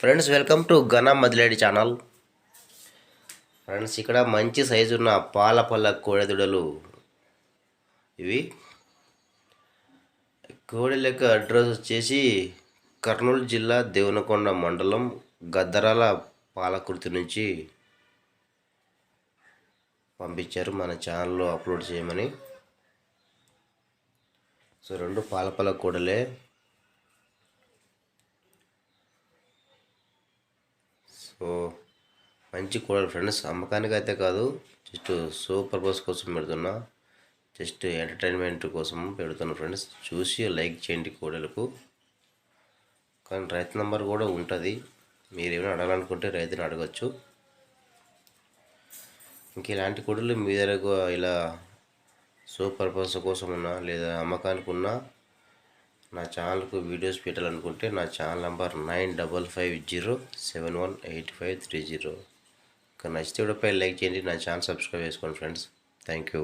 Friends welcome to ఘన మదిలేడి channel friends ఇక్కడ మంచి సైజు ఉన్న పాల పళ్ళ కోడెదూడలు. ఇవి కోడి లెక్క అడ్రస్ వచ్చేసి కర్నూలు జిల్లా దేవనకొండ మండలం గద్దరాల పాలకుర్తి నుంచి పంపించారు. మన ఛానల్లో అప్లోడ్ చేయమని. సో రెండు పాలపల్ల కోడలే. సో మంచి కూడలు ఫ్రెండ్స్. అమ్మకానికి అయితే కాదు జస్ట్ షో పర్పస్ కోసం పెడుతున్నా. జస్ట్ ఎంటర్టైన్మెంట్ కోసం పెడుతున్నా ఫ్రెండ్స్. చూసి లైక్ చేయండి కోడలకు. కానీ రైతు నెంబర్ కూడా ఉంటుంది. మీరు ఏమైనా అడగాలనుకుంటే రైతుని అడగచ్చు. ఇంక ఇలాంటి కోడలు మీ దగ్గర ఇలా షో పర్పస్ కోసం ఉన్నా లేదా అమ్మకానికి ఉన్నా నా ఛానల్కు వీడియోస్ పెట్టాలనుకుంటే నా channel number nine double five zero seven one eight five three zero. ఇంకా నచ్చితే కూడా పై లైక్ చేయండి నా ఛానల్ సబ్స్క్రైబ్ చేసుకోండి ఫ్రెండ్స్. Thank you.